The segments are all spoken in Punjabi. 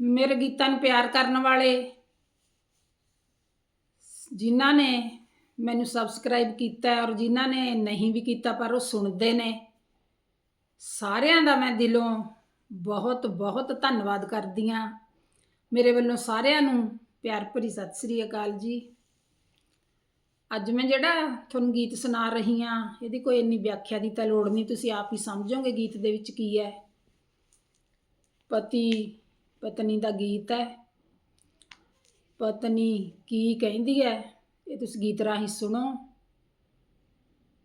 ਮੇਰੇ ਗੀਤਾਂ ਨੂੰ ਪਿਆਰ ਕਰਨ ਵਾਲੇ ਜਿਨ੍ਹਾਂ ਨੇ ਮੈਨੂੰ ਸਬਸਕ੍ਰਾਈਬ ਕੀਤਾ ਔਰ ਜਿਨ੍ਹਾਂ ਨੇ ਨਹੀਂ ਵੀ ਕੀਤਾ ਪਰ ਉਹ ਸੁਣਦੇ ਨੇ, ਸਾਰਿਆਂ ਦਾ ਮੈਂ ਦਿਲੋਂ ਬਹੁਤ ਬਹੁਤ ਧੰਨਵਾਦ ਕਰਦੀ ਹਾਂ। ਮੇਰੇ ਵੱਲੋਂ ਸਾਰਿਆਂ ਨੂੰ ਪਿਆਰ ਭਰੀ ਸਤਿ ਸ੍ਰੀ ਅਕਾਲ ਜੀ। ਅੱਜ ਮੈਂ ਜਿਹੜਾ ਤੁਹਾਨੂੰ ਗੀਤ ਸੁਣਾ ਰਹੀ ਹਾਂ, ਇਹਦੀ ਕੋਈ ਇੰਨੀ ਵਿਆਖਿਆ ਦੀ ਤਾਂ ਲੋੜ ਨਹੀਂ, ਤੁਸੀਂ ਆਪ ਹੀ ਸਮਝੋਗੇ ਗੀਤ ਦੇ ਵਿੱਚ ਕੀ ਹੈ। ਪਤੀ ਪਤਨੀ ਦਾ ਗੀਤ ਹੈ। ਪਤਨੀ ਕੀ ਕਹਿੰਦੀ ਹੈ? ਇਹ ਤੁਸੀਂ ਗੀਤ ਰਾਹੀਂ ਸੁਣੋ।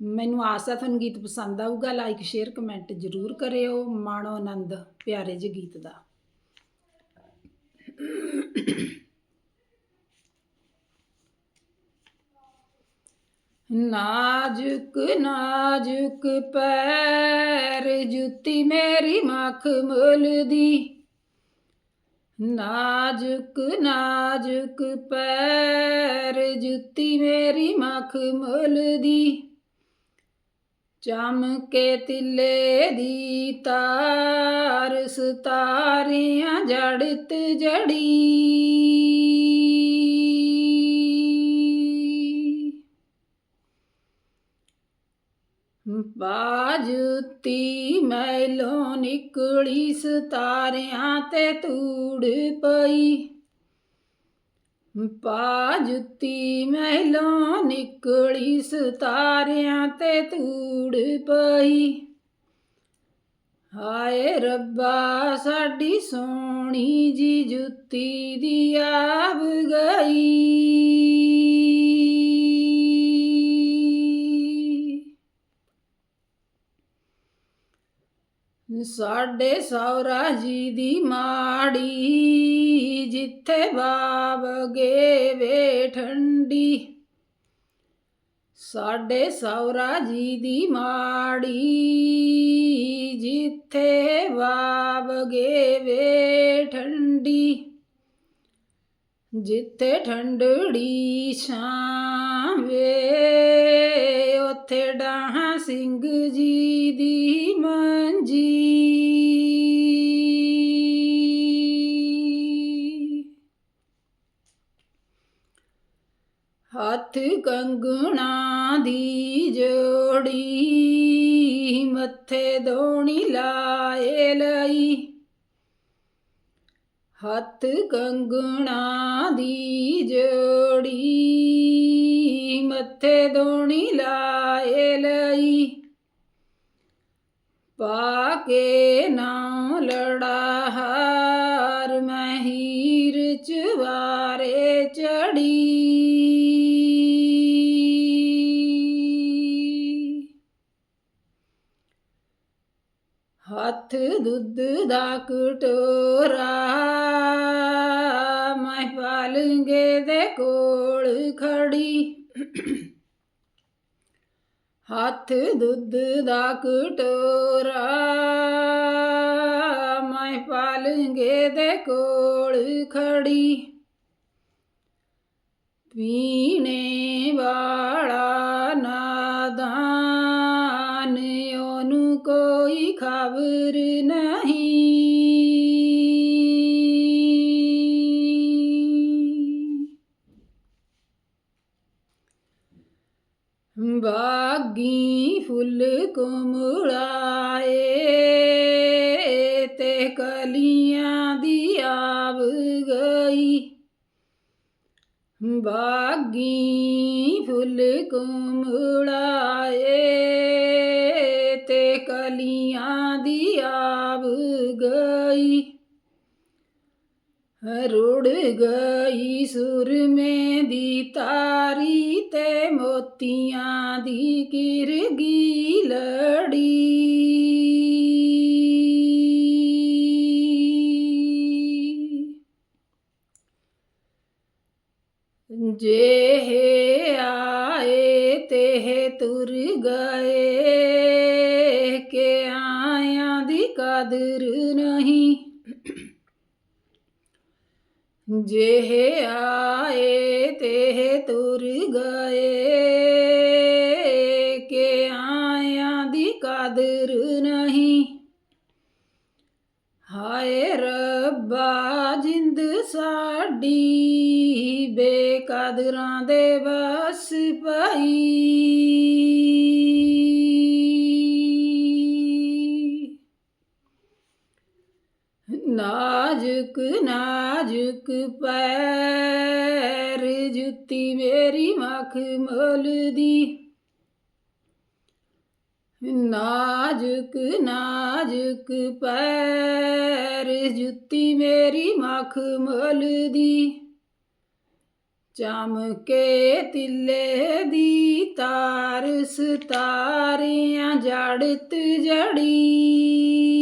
ਮੈਨੂੰ ਆਸ ਹੈ ਤੁਹਾਨੂੰ ਗੀਤ ਪਸੰਦ ਆਊਗਾ। ਲਾਈਕ ਸ਼ੇਅਰ ਕਮੈਂਟ ਜ਼ਰੂਰ ਕਰਿਓ। ਮਾਣੋ ਆਨੰਦ, ਪਿਆਰੇ ਜਿਹੇ ਗੀਤ ਦਾ। ਨਾਜ਼ੁਕ ਨਾਜ਼ੁਕ ਪੈਰ ਜੁੱਤੀ ਮੇਰੀ ਮਖਮਲ ਦੀ ਨਾਜ਼ੁਕ ਨਾਜ਼ੁਕ ਪੈਰ ਜੁੱਤੀ ਮੇਰੀ ਮਖਮਲ ਦੀ ਚਮਕੇ ਤਿੱਲੇ ਦੀ ਤਾਰ ਸਤਾਰੀਆਂ ਜੜਤ ਜੜੀ। ਬਾਜੁਤੀ ਮੈਲੋਂ ਨਿਕਲੀ ਸਤਾਰਿਆਂ ਤੇ ਧੂੜ ਪਈ। ਪਾਜੁਤੀ ਮੈਲੋਂ ਨਿਕਲੀ ਸਤਾਰਿਆਂ ਤੇ ਧੂੜ ਪਈ। ਹਾਏ ਰੱਬਾ, ਸਾਡੀ ਸੋਹਣੀ ਜੀ ਜੁੱਤੀ ਦੀ ਆਬ ਸਾਡੇ ਸੌਰਾ ਜੀ ਦੀ ਮਾੜੀ, ਜਿੱਥੇ ਬਾਬ ਗੇ ਠੰਡੀ। ਸਾਡੇ ਸੌਰਾ ਜੀ ਦੀ ਮਾੜੀ, ਜਿੱਥੇ ਬਾਬ ਗੇ ਠੰਡੀ। ਜਿੱਥੇ ਠੰਡੜੀ ਛਾਂ ਵੇ ਉੱਥੇ ਡਾਹ ਸਿੰਘ ਜੀ ਦੀ ਮੰਜੀ। ਹੱਥ ਕੰਗਣਾ ਦੀ ਜੋੜੀ, ਮੱਥੇ ਦੋਣੀ ਲਾਏ ਲਈ। ਹੱਥ ਕੰਗਣਾ ਦੀ ਜੋੜੀ, ਮੱਥੇ ਦੋਣੀ ਲਾਏ ਲਈ। ਪਾ ਕੇ ਨਾ ਦੁੱਧ ਦਾ ਕਟੋਰਾ, ਮੈਂ ਪਾਲੰਗੇ ਦੇ ਕੋਲ ਖੜੀ। ਹੱਥ ਦੁੱਧ ਦਾ ਕਟੋਰਾ, ਮੈਂ ਪਾਲੰਗੇ ਦੇ ਕੋਲ ਖੜੀ। ਪੀਣੇ ਵਾਲਾ ਨਾਦਾਨ, ਉਹਨੂੰ ਕੋਈ ਖਬਰ ਬਾਗੀ ਫੁੱਲ ਕੁਮਲਾਏ ਤੇ ਕਲੀਆਂ ਦੀ ਆਵ ਗਈ। ਬਾਗੀ ਫੁੱਲ ਕੁਮਲਾਏ ਤੇ ਕਲੀਆਂ ਦੀ ਆਵ ਗਈ। ਰੁੜ ਗਈ ਸੁਰਮੇ ਦੀ ਤਾਰੀ ਤੇ ਮੋਤੀਆਂ ਦੀ ਕਿਰਗੀ ਲੜੀ। ਜੇ ਆਏ ਤੇ ਤੁਰ ਗਏ ਕਿ ਆਇਆਂ ਦੀ ਕਦਰ ਨਹੀਂ। ਜੇ ਆਏ ਤੇ ਤੁਰ ਗਏ, ਕਿ ਆਇਆਂ ਦੀ ਕਦਰ ਨਹੀਂ। ਹਾਏ ਰੱਬਾ, ਜਿੰਦ ਸਾਡੀ ਬੇਕਦਰਾਂ ਦੇ ਵਸ ਪਈ। ਨਾਜ਼ੁਕ ਨਾਜ਼ੁਕ ਪੈਰ ਜੁੱਤੀ ਮੇਰੀ ਮਖਮਲ ਦੀ ਨਾਜ਼ੁਕ ਨਾਜ਼ੁਕ ਪੈਰ ਜੁੱਤੀ ਮੇਰੀ ਮਖਮਲ ਦੀ ਚਮਕੇ ਤਿੱਲੇ ਦੀ ਤਾਰ, ਸਤਾਰਿਆਂ ਜੜਤ ਜੜੀ।